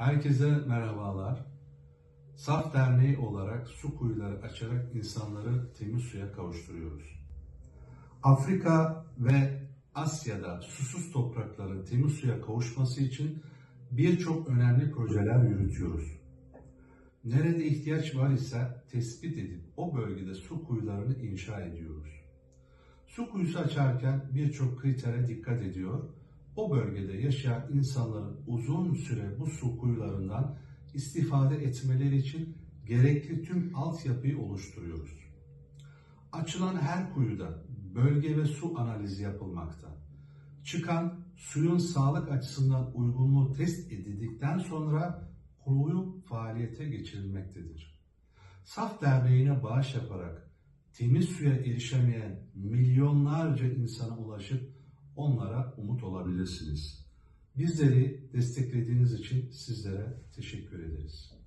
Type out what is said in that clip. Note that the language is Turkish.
Herkese merhabalar. Saf Derneği olarak su kuyuları açarak insanları temiz suya kavuşturuyoruz. Afrika ve Asya'da susuz toprakların temiz suya kavuşması için birçok önemli projeler yürütüyoruz. Nerede ihtiyaç var ise tespit edip o bölgede su kuyularını inşa ediyoruz. Su kuyusu açarken birçok kritere dikkat ediyor. O bölgede yaşayan insanların uzun süre bu su kuyularından istifade etmeleri için gerekli tüm altyapıyı oluşturuyoruz. Açılan her kuyuda bölge ve su analizi yapılmakta. Çıkan suyun sağlık açısından uygunluğu test edildikten sonra kuyu faaliyete geçirilmektedir. Saf Derneği'ne bağış yaparak temiz suya erişemeyen milyonlarca insana ulaşıp onlara umut olabilirsiniz. Bizleri desteklediğiniz için sizlere teşekkür ederiz.